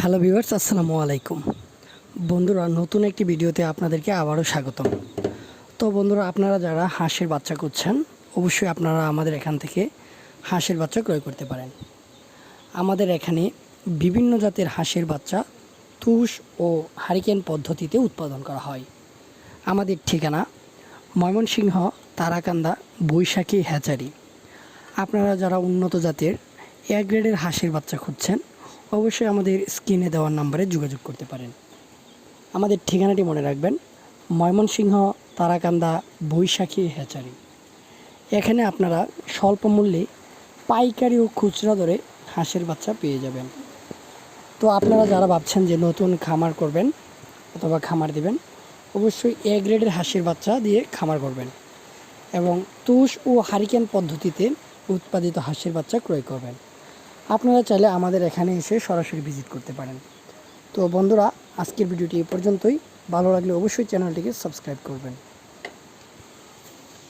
Hello viewers আসসালামু আলাইকুম। বন্ধুরা, নতুন একটি ভিডিওতে আপনাদেরকে আবারও স্বাগতম। তো বন্ধুরা, আপনারা যারা হাঁসের বাচ্চা করছেন অবশ্যই আপনারা আমাদের এখান থেকে হাঁসের বাচ্চা ক্রয় করতে পারেন। আমাদের এখানে বিভিন্ন জাতের হাঁসের বাচ্চা তুষ ও হারিকেন পদ্ধতিতে উৎপাদন করা হয়। আমাদের ঠিকানা ময়মনসিংহ, তারাকান্দা, বৈশাখী, হ্যাচারি। আপনারা যারা উন্নত জাতের এ গ্রেডের হাঁসের বাচ্চা খুঁজছেন অবশ্যই আমাদের স্ক্রিনে দেওয়ার নাম্বারে যোগাযোগ করতে পারেন। আমাদের ঠিকানাটি মনে রাখবেন, ময়মনসিংহ, তারাকান্দা, বৈশাখী হ্যাচারি। এখানে আপনারা স্বল্প মূল্যে পাইকারি ও খুচরা দরে হাঁসের বাচ্চা পেয়ে যাবেন। তো আপনারা যারা ভাবছেন যে নতুন খামার করবেন অথবা খামার দিবেন, অবশ্যই এ গ্রেডের হাঁসের বাচ্চা দিয়ে খামার করবেন এবং তুষ ও হারিকেন পদ্ধতিতে উৎপাদিত হাঁসের বাচ্চা ক্রয় করবেন। আপনারা চাইলে আমাদের এখানে এসে সরাসরি ভিজিট করতে পারেন। তো বন্ধুরা, আজকের ভিডিওটি এ পর্যন্তই। ভালো লাগলে অবশ্যই চ্যানেলটিকে সাবস্ক্রাইব করবেন।